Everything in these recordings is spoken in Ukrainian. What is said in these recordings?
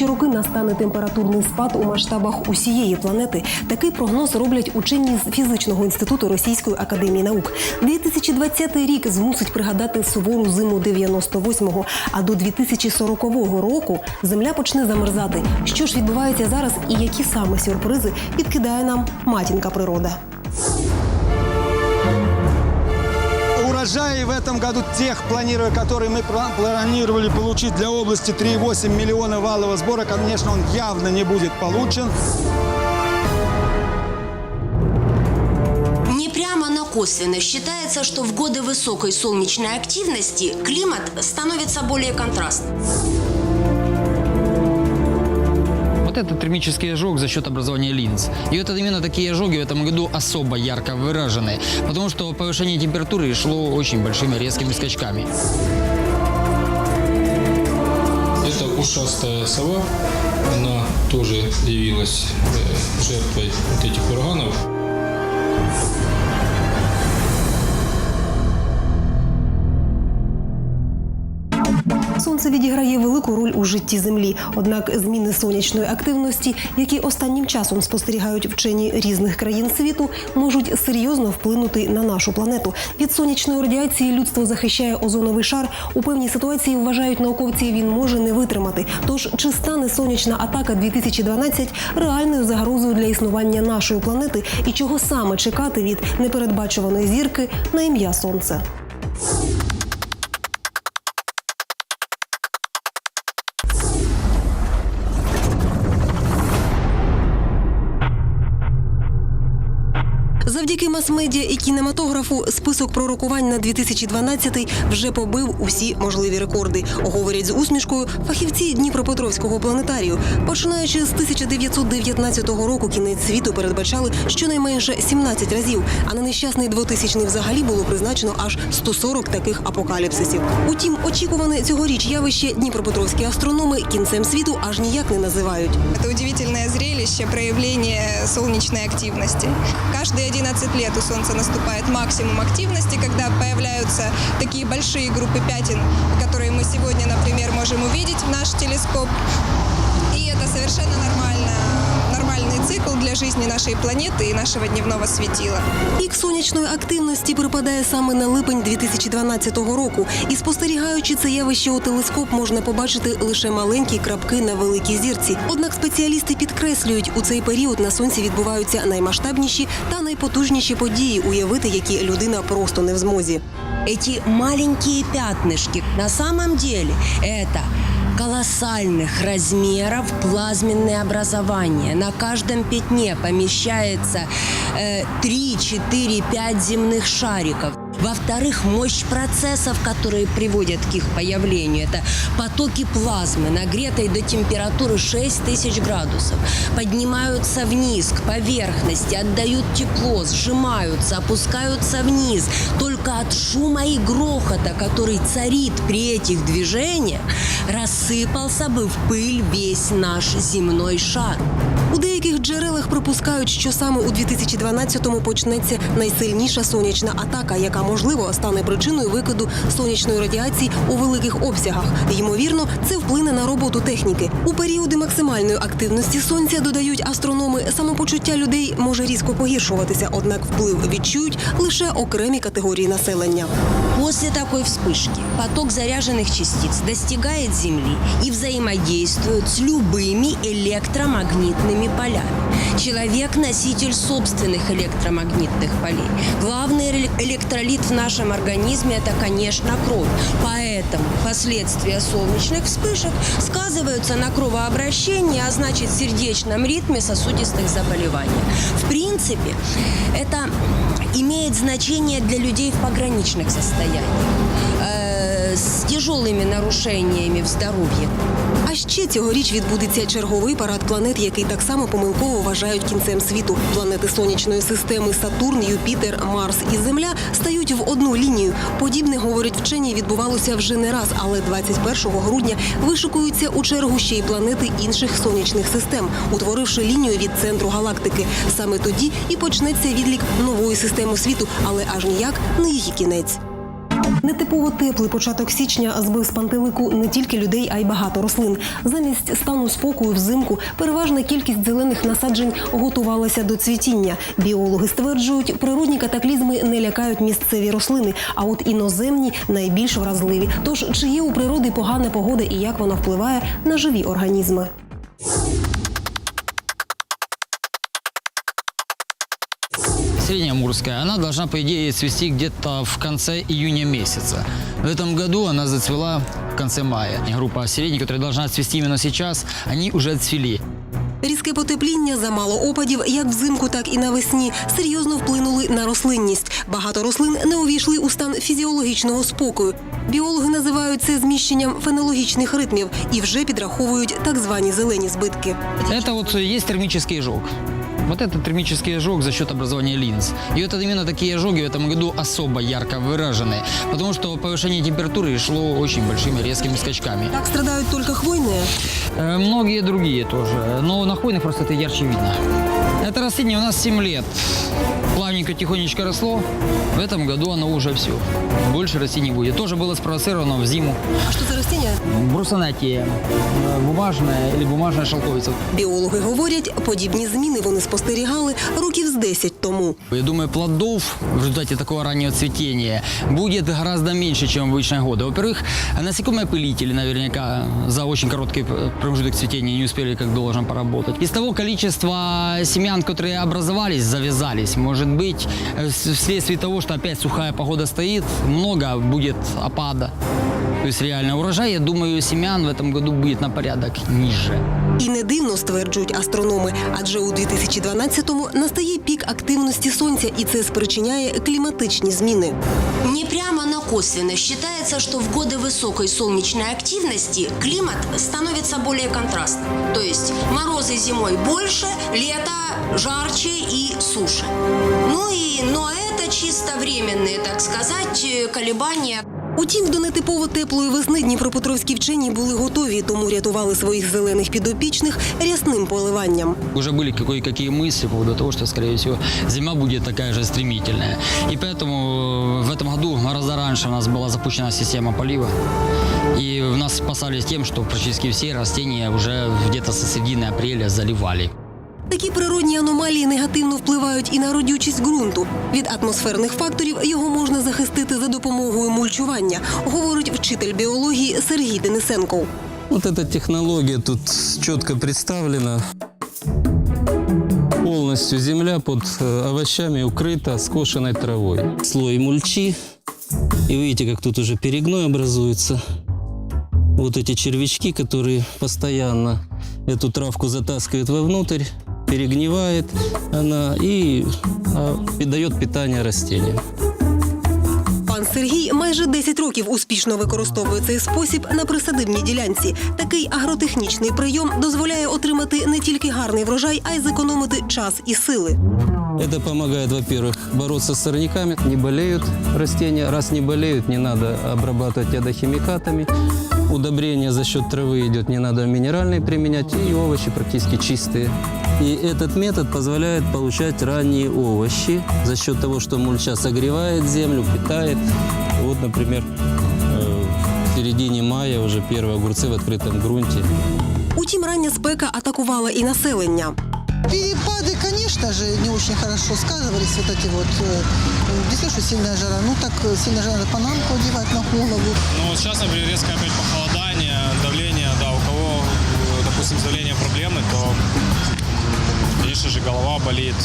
найближчі роки настане температурний спад у масштабах усієї планети. Такий прогноз роблять учені з фізичного інституту Російської академії наук. 2020 рік змусить пригадати сувору зиму 98-го, а до 2040 року земля почне замерзати. Що ж відбувається зараз і які саме сюрпризи підкидає нам матінка природа? Урожаи в этом году тех, планируя, которые мы пла- планировали получить для области 3,8 миллиона валового сбора, конечно, он явно не будет получен. Косвенно считается, что в годы высокой солнечной активности климат становится более контрастным. Вот это термический ожог за счет образования линз. И это именно такие ожоги в этом году особо ярко выражены, потому что повышение температуры шло очень большими резкими скачками. Это ушастая сова. Она тоже явилась э, жертвой вот этих ураганов. Відіграє велику роль у житті землі. Однак зміни сонячної активності, які останнім часом спостерігають вчені різних країн світу, можуть серйозно вплинути на нашу планету. Від сонячної радіації людство захищає озоновий шар. У певній ситуації вважають науковці, він може не витримати. Тож чи стане сонячна атака 2012 реальною загрозою для існування нашої планети і чого саме чекати від непередбачуваної зірки на ім'я Сонце? Завдяки мас-медіа і кінематографу список пророкувань на 2012 вже побив усі можливі рекорди. Говорять з усмішкою фахівці Дніпропетровського планетарію. Починаючи з 1919 року, кінець світу передбачали щонайменше 17 разів. А на нещасний 2000-й взагалі було призначено аж 140 таких апокаліпсисів. Утім, очікуване цьогоріч явище Дніпропетровські астрономи кінцем світу аж ніяк не називають. Это удивительное зрелище, проявление солнечной активности. Каждые 11 лет у Солнца наступает максимум активности, когда появляются такие большие группы пятен, которые мы сегодня, например, можем увидеть в наш телескоп. И это совершенно нормально, нормальный цикл для жизни нашей планеты и нашего дневного светила. Пік сонячної активності припадає саме на липень 2012 року, і спостерігаючи це явище у телескоп, можна побачити лише маленькі крапки на великій зірці. Однак спеціалісти підкреслюють, у цей період на сонці відбуваються наймасштабніші та найпотужніші події, уявити, які людина просто не в змозі. Эти маленькие пятнышки на самом деле это колоссальных размеров плазменные образования. На каждом пятне помещается э, 3, 4, 5 земных шариков. Во-вторых, мощь процессов, которые приводят к их появлению, это потоки плазмы, нагретой до температуры 6000 градусов, поднимаются вниз к поверхности, отдают тепло, сжимаются, опускаются вниз. Только от шума и грохота, который царит при этих движениях, рассыпался бы в пыль весь наш земной шар. У деяких джерелах припускають, що саме у 2012-му почнеться найсильніша сонячна атака, яка можливо стане причиною викиду сонячної радіації у великих обсягах. Ймовірно, це вплине на роботу техніки. У періоди максимальної активності сонця додають астрономи, самопочуття людей може різко погіршуватися, однак вплив відчують лише окремі категорії населення. После такой вспышки поток заряженных частиц достигает Земли и взаимодействует с любыми электромагнитными полями. Человек – носитель собственных электромагнитных полей. Главный эле- электролит в нашем организме – это, конечно, кровь. Поэтому последствия солнечных вспышек сказываются на кровообращении, а значит, сердечном ритме сосудистых заболеваний. В принципе, это имеет значение для людей в пограничных состояниях. Э, э, с тяжелыми нарушениями в здоровье. А ще цьогоріч відбудеться черговий парад планет, який так само помилково вважають кінцем світу. Планети сонячної системи Сатурн, Юпітер, Марс і Земля стають в одну лінію. Подібне говорять вчені, відбувалося вже не раз, але 21 грудня вишикуються у чергу ще й планети інших сонячних систем, утворивши лінію від центру галактики. Саме тоді і почнеться відлік нової системи світу, але аж ніяк не її кінець. Нетипово теплий початок січня збив з пантелику не тільки людей, а й багато рослин. Замість стану спокою взимку переважна кількість зелених насаджень готувалася до цвітіння. Біологи стверджують, природні катаклізми не лякають місцеві рослини, а от іноземні найбільш вразливі. Тож чи є у природи погана погода і як вона впливає на живі організми? Среднеамурская, она должна, по идее, цвести где-то в конце июня месяца. В этом году она зацвела в конце мая. И группа сирени, которая должна цвести именно сейчас, они уже отцвели. Різке потепління, замало опадів, як взимку, так і навесні, серйозно вплинули на рослинність. Багато рослин не увійшли у стан фізіологічного спокою. Біологи називають це зміщенням фенологічних ритмів і вже підраховують так звані зелені збитки. Это вот есть термический ожог. Вот это термический ожог за счет образования линз. И вот это именно такие ожоги в этом году особо ярко выражены, потому что повышение температуры шло очень большими резкими скачками. Так страдають тільки хвойні. Э, Многие другие тоже. Но на хвойных просто это ярче видно. Это растение у нас 7 лет. Плавненько, тихонечко росло. В этом году оно уже все. Больше расти не будет. Тоже было спровоцировано в зиму. А що це растіння? Брусонатия. э, Бумажная или бумажная шелковица. Біологи говорять, подібні зміни вони спостерігали років з 10 тому. Я думаю, плодов в результате такого раннего цветения будет гораздо меньше, чем в обычные годы. Во-первых, насекомые опылители наверняка за очень короткий промежуток цветения не успели как должен поработать. Из того количества семян, которые образовались, завязались, может быть, э, с- вследствие того, что опять сухая погода стоит, много будет опада. То есть реально урожай, я думаю, семян в этом году будет на порядок ниже. І не дивно стверджують астрономи, адже у 2012-му настає пік активності сонця, і це спричиняє кліматичні зміни. Не прямо, но косвенно считается, что в годы высокой солнечной активности климат становится более контрастным. То есть морозы зимой больше, лето жарче и суше. Ну и, но это чисто временные, так сказать, э, колебания. Утім, до нетипово теплої весни дніпропетровські вчені були готові, тому рятували своїх зелених підопічних рясним поливанням. Уже были кое-какие мысли по поводу того, что, скорее всего, зима будет такая же стремительная. И поэтому э, в этом году гораздо раньше у нас была запущена система полива. И нас спасали тем, что практически все растения уже где-то со середины апреля заливали. Такі природні аномалії негативно впливають і на родючість ґрунту. Від атмосферних факторів його можна захистити за допомогою мульчування, говорить вчитель біології Сергій Денисенков. Вот эта технология тут четко представлена. Полностью земля под э, овощами укрыта скошенной травой. Слой мульчи. И видите, как тут уже перегной образуется. Вот эти червячки, которые постоянно эту травку затаскивают вовнутрь, перегнивает она и а, и дает питание растениям. Пан Сергій майже 10 років успішно використовує цей спосіб на присадибній ділянці. Такий агротехнічний прийом дозволяє отримати не тільки гарний врожай, а й зекономити час і сили. Это помогает, во-первых, бороться с сорняками. Не болеют растения. Раз не болеют, не надо обрабатывать ядохимикатами. Удобрение за счет травы идет, не надо минеральные применять. И овощи практически чистые. И этот метод позволяет получать ранние овощи за счет того, что мульча согревает землю, питает. Вот, например, э, в середине мая уже первые огурцы в открытом грунте. Утім, рання спека атакувала і населення. Перепады, конечно же, не очень хорошо сказывались вот эти вот, э, действительно, что сильная жара. Ну так э, сильная жара, надо панамку одевать на голову. Ну вот сейчас, например, резкое опять похолодание, давление, да, у кого, э, допустим, с давлением проблемы, то, конечно же, голова болит,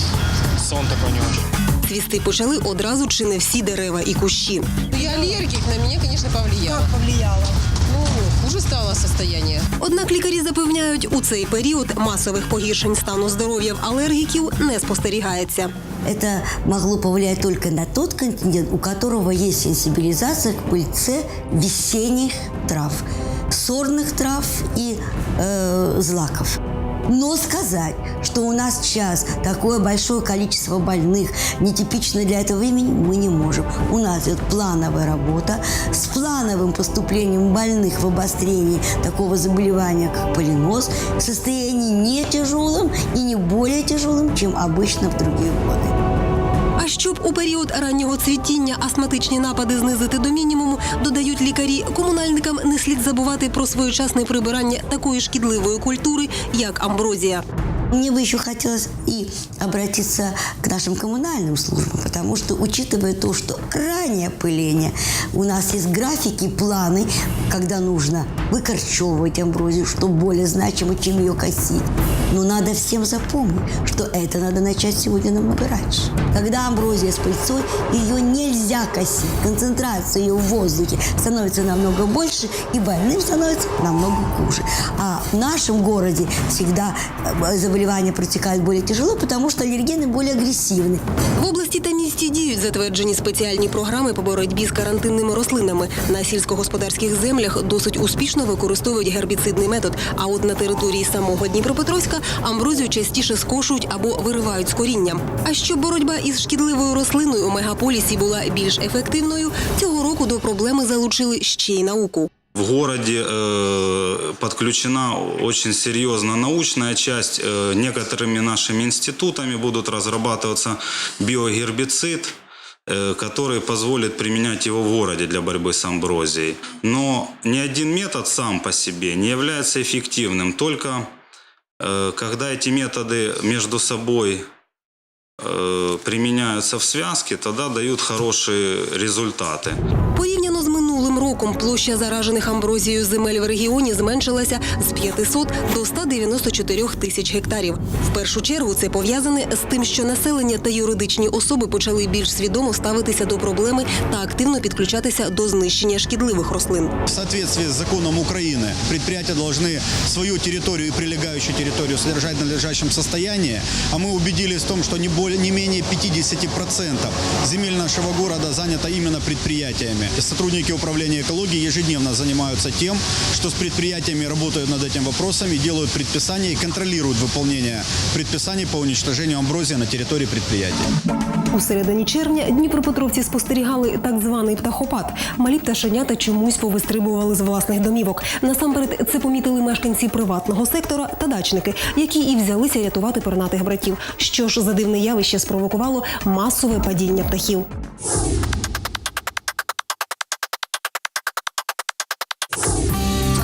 сон такой не очень. Цвісти почали одразу чи не всі дерева і кущі. Я аллергик, на меня, конечно, повлияло. Как повлияло? Ну, хуже стало состояние. Однак лікарі запевняють, у цей період масових погіршень стану здоров'я в алергіків не спостерігається. это могло повлиять только на тот континент, у которого есть сенсибилизация к пыльце весенних трав, сорных трав и э, злаков. Но сказать, что у нас сейчас такое большое количество больных, нетипично для этого времени, мы не можем. У нас идет плановая работа с плановым поступлением больных в обострении такого заболевания, как полинос, в состоянии не тяжелым и не более тяжелым, чем обычно в другие годы. У період раннього цвітіння астматичні напади знизити до мінімуму, додають лікарі, комунальникам не слід забувати про своєчасне прибирання такої шкідливої культури, як амброзія. Мне бы еще хотелось и обратиться к нашим коммунальным службам, потому что, учитывая то, что раннее пыление, у нас есть графики, планы, когда нужно выкорчевывать амброзию, что более значимо, чем ее косить. Но надо всем запомнить, что это надо начать сегодня намного раньше. Когда амброзия с пыльцой, ее нельзя косить. Концентрация ее в воздухе становится намного больше, и больным становится намного хуже. А в нашем городе всегда э, заболевания протекают более тяжело, потому что аллергены более агрессивны. В області та місті діють затверджені спеціальні програми по боротьбі з карантинними рослинами. На сільськогосподарських землях досить успішно використовують гербіцидний метод. А от на території самого Дніпропетровська амброзію частіше скошують або виривають з коріння. А щоб боротьба із шкідливою рослиною у мегаполісі була більш ефективною, цього року до проблеми залучили ще й науку. В городе э, подключена очень серьезно научная часть. Э, некоторыми нашими институтами будут разрабатываться биогербицид, э, который позволит применять его в городе для борьбы с амброзией. Но ни один метод сам по себе не является эффективным, только э, когда эти методы между собой э, применяются в связке, тогда дают хорошие результаты. Порівняно з минулим роком площа заражених амброзією земель в регіоні зменшилася з 500 до 194 тисяч гектарів. В першу чергу це пов'язане з тим, що населення та юридичні особи почали більш свідомо ставитися до проблеми та активно підключатися до знищення шкідливих рослин. В соответствии с законом Украины предприятия должны свою территорию и прилегающую территорию содержать в надлежащем состоянии, а мы убедились в том, что не, более, не менее 50% земель нашего города занято именно предприятиями. И сотрудники управления экологии ежедневно занимаются тем, что с предприятиями работают над этим вопросом и делают предписания и контролируют выполнение предписаний по уничтожению амброзии на территории предприятия. У середині червня дніпропетровці спостерігали так званий птахопад. Малі пташенята чомусь повистрибували з власних домівок. Насамперед це помітили мешканці приватного сектора та дачники, які і взялися рятувати пернатих братів. Що ж за дивне явище спровокувало масове падіння птахів.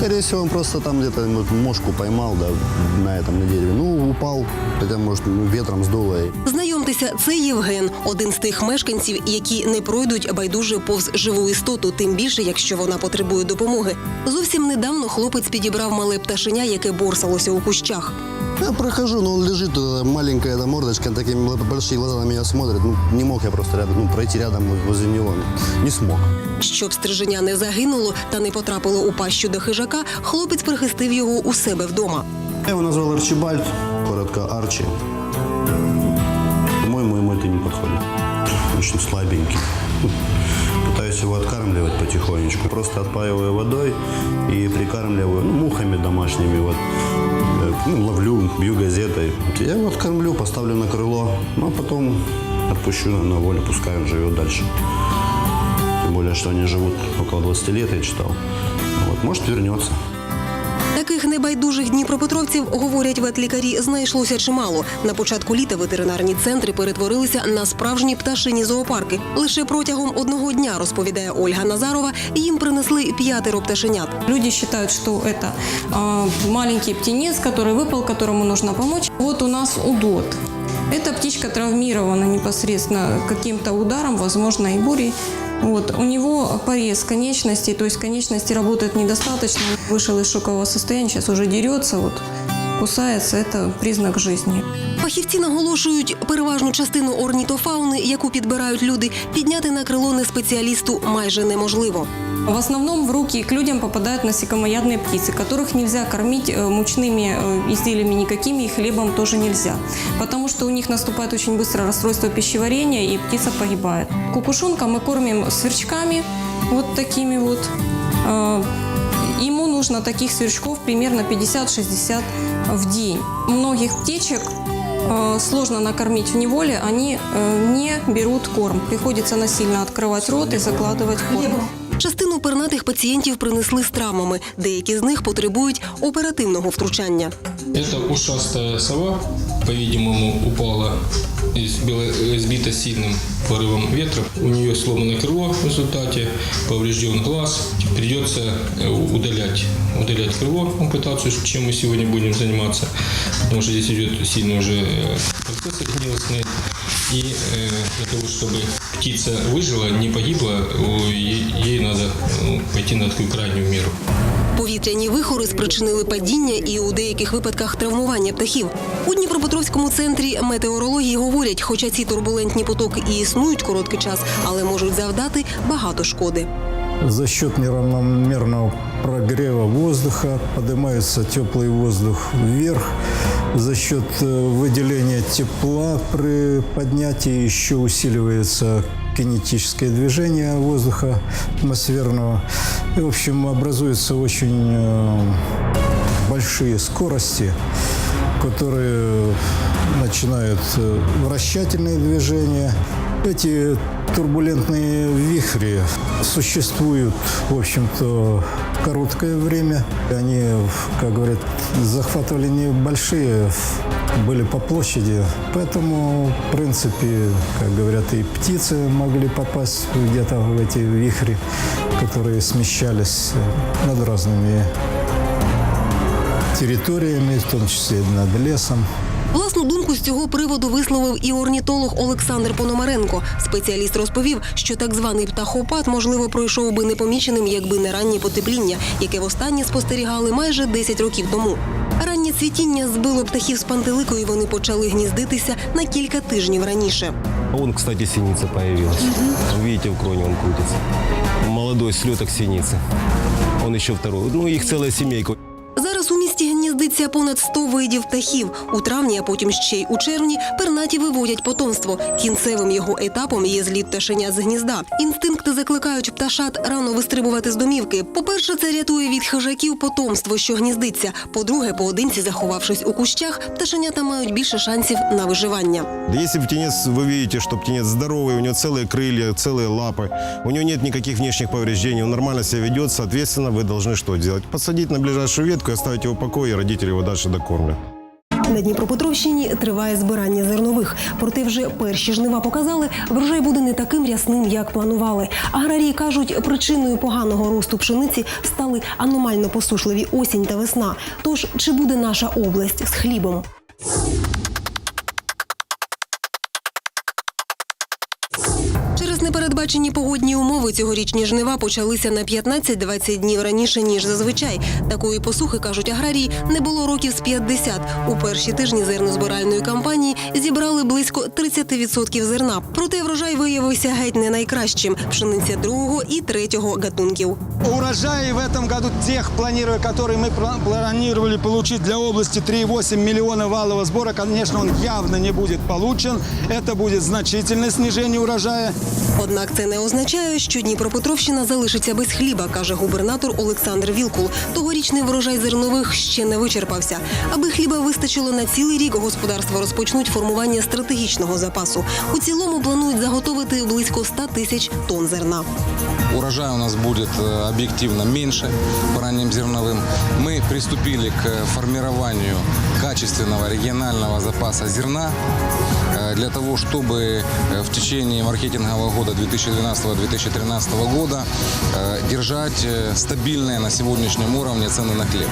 Скорее всего, он просто там где-то мошку поймал, да, на этом на дереве. Ну, упал, хотя, может, ну, ветром сдуло. Знайомтеся, це Євген, один з тих мешканців, які не пройдуть байдуже повз живу істоту, тим більше, якщо вона потребує допомоги. Зовсім недавно хлопець підібрав мале пташеня, яке борсалося у кущах. Я прохожу, но он лежит, э, маленькая эта мордочка, такими бл- большие глаза на меня смотрит. Ну, не мог я просто рядом, ну, пройти рядом возле него. Не смог. Щоб стриженя не загинуло та не потрапило у пащу до хижака, хлопець прихистив його у себе вдома. Я его назвал Арчибальд, коротко Арчи. По-моему, ему это не подходит. Очень слабенький. Пытаюсь его откармливать потихонечку. Просто отпаиваю водой и прикармливаю ну, мухами домашними. Вот. Ну, ловлю, бью газетой. Я его откормлю, поставлю на крыло, ну а потом отпущу на волю, пускай он живет дальше. Тем более, что они живут около 20 лет, я читал. Вот, может, вернется. Таких небайдужих дніпропетровців, говорять ветлікарі, знайшлося чимало. На початку літа ветеринарні центри перетворилися на справжні пташині зоопарки. Лише протягом одного дня, розповідає Ольга Назарова, їм принесли п'ятеро пташенят. Люди считают, что это а, маленький птенец, который выпал, которому нужно помочь. Вот у нас удот. Эта птичка травмирована непосредственно каким-то ударом, возможно, и бурей. Вот. У него порез конечностей, то есть конечности работают недостаточно. Вышел из шокового состояния, сейчас уже дерется. Вот. кусается, это признак жизни. Фахівці наголошують, переважну частину орнітофауни, яку підбирають люди, підняти на крило не спеціалісту майже неможливо. В основном в руки к людям попадают насекомоядные птицы, которых нельзя кормить э, мучными э, изделиями никакими, и хлебом тоже нельзя. Потому что у них наступает очень быстро расстройство пищеварения, и птица погибает. Кукушонка мы кормим сверчками, вот такими вот. Э, Ему нужно таких сверчков примерно 50-60 в день. Многих птичек сложно накормить в неволе, они не берут корм. Приходится насильно открывать рот и закладывать корм. Частину пернатих пацієнтів принесли з травмами. Деякі з них потребують оперативного втручання. Это ушастая сова, по-видимому, упала, избила- сбита сильным порывом ветра. У нее сломано крыло в результате, поврежден глаз. Придется э, удалять, удалять крыло, ампутацию, чем мы сегодня будем заниматься, потому что здесь идет сильно уже э, процесс гнилостный. И э, для того, чтобы птица выжила, не погибла, ей, ей надо ну, пойти на такую крайнюю меру. Повітряні вихори спричинили падіння і у деяких випадках травмування птахів. У Дніпропетровському центрі метеорології говорять, хоча ці турбулентні потоки і існують короткий час, але можуть завдати багато шкоди. За счет неравномерного прогрева воздуха поднимается теплый воздух вверх За счет э, выделения тепла при поднятии еще усиливается кинетическое движение воздуха атмосферного. И, в общем, образуются очень э, большие скорости, которые начинают э, вращательные движения. Эти турбулентные вихри существуют, в общем-то, короткое время. Они, как говорят, захватывали небольшие, были по площади. Поэтому, в принципе, как говорят, и птицы могли попасть где-то в эти вихри, которые смещались над разными территориями, в том числе над лесом. Власну думку з цього приводу висловив і орнітолог Олександр Пономаренко. Спеціаліст розповів, що так званий птахопад можливо пройшов би непоміченим, якби не раннє потепління, яке востаннє спостерігали майже 10 років тому. Раннє цвітіння збило птахів з пантелику, і вони почали гніздитися на кілька тижнів раніше. Вон, кстати, синица появилась. Видите, в кроне он крутится. Молодой слеток синицы. Он еще второй. Ну, их целая семейка Зараз у місті гніздиться понад 100 видів птахів. У травні, а потім ще й у червні, пернаті виводять потомство. Кінцевим його етапом є зліт пташеня з гнізда. Інстинкти закликають пташат рано вистрибувати з домівки. По-перше, це рятує від хижаків потомство, що гніздиться. По-друге, поодинці заховавшись у кущах, пташенята мають більше шансів на виживання. Если птенец, вы видите, что птенец здоровый, у него целые крылья, целые лапы, у него нет никаких внешних повреждений, он нормально себя ведет, соответственно, вы должны что делать? Посадить на ближайшую ветку и оставить его в покое, и родители его дальше докормят. На Дніпропетровщині триває збирання зернових. Проте вже перші жнива показали, врожай буде не таким рясним, як планували. Аграрії кажуть, причиною поганого росту пшениці стали аномально посушливі осінь та весна. Тож чи буде наша область з хлібом? Через непередбачені погодні умови цьогорічні жнива почалися на 15-20 днів раніше ніж зазвичай. Такої посухи кажуть аграрії не було років з 50. У перші тижні зернозбиральної кампанії зібрали близько 30% зерна. Проте врожай виявився геть не найкращим. Пшениця другого і третього гатунків. Урожаи в этом году тех планируя, которые мы пла- планировали получить для области 3,8 миллиона валового сбора, конечно, он явно не будет получен. Это будет значительное снижение урожая. Однак це не означає, що Дніпропетровщина залишиться без хліба, каже губернатор Олександр Вілкул. Тогорічний врожай зернових ще не вичерпався. Аби хліба вистачило на цілий рік, господарства розпочнуть формування стратегічного запасу. У цілому планують заготовити близько 100 тисяч тонн зерна. Урожай у нас будет э, объективно меньше по ранним зерновым. Мы приступили к формированию качественного регионального запаса зерна. Э, э, для того, чтобы э, в течение маркетингового года 2012-2013 года э, держать э, стабильные на сегодняшнем уровне цены на хлеб.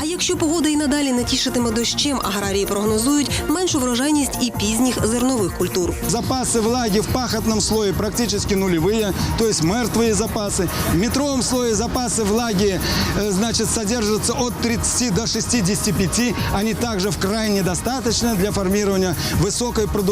А якщо погода і надалі не тішитиме дощем, аграрії прогнозують меншу врожайність і пізніх зернових культур. Запасы влаги в пахотном слое практически нулевые, то есть мертвые запасы. В метровом слое запасы влаги э, значит, содержатся от 30 до 65. Они также в крайне достаточно для формирования высокой продуктивности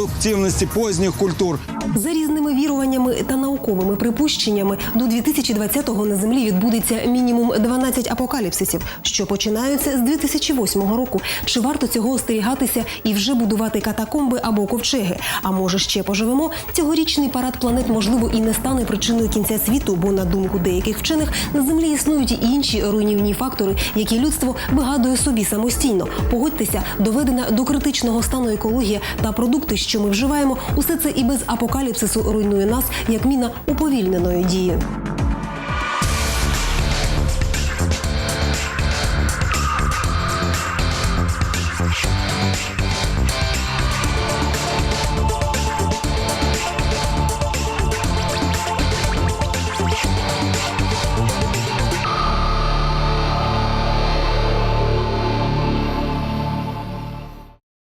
поздних культур. За різними віруваннями та науковими припущеннями, до 2020-го на землі відбудеться мінімум 12 апокаліпсисів, що починаються з 2008 року. Чи варто цього остерігатися і вже будувати катакомби або ковчеги? А може ще поживемо? Цьогорічний парад планет можливо і не стане причиною кінця світу, бо на думку деяких вчених на землі існують і інші руйнівні фактори, які людство вигадує собі самостійно. Погодьтеся, доведена до критичного стану екологія та продукти, що ми вживаємо, усе це і без апокаліпсису руйнує нас як міна уповільненої дії.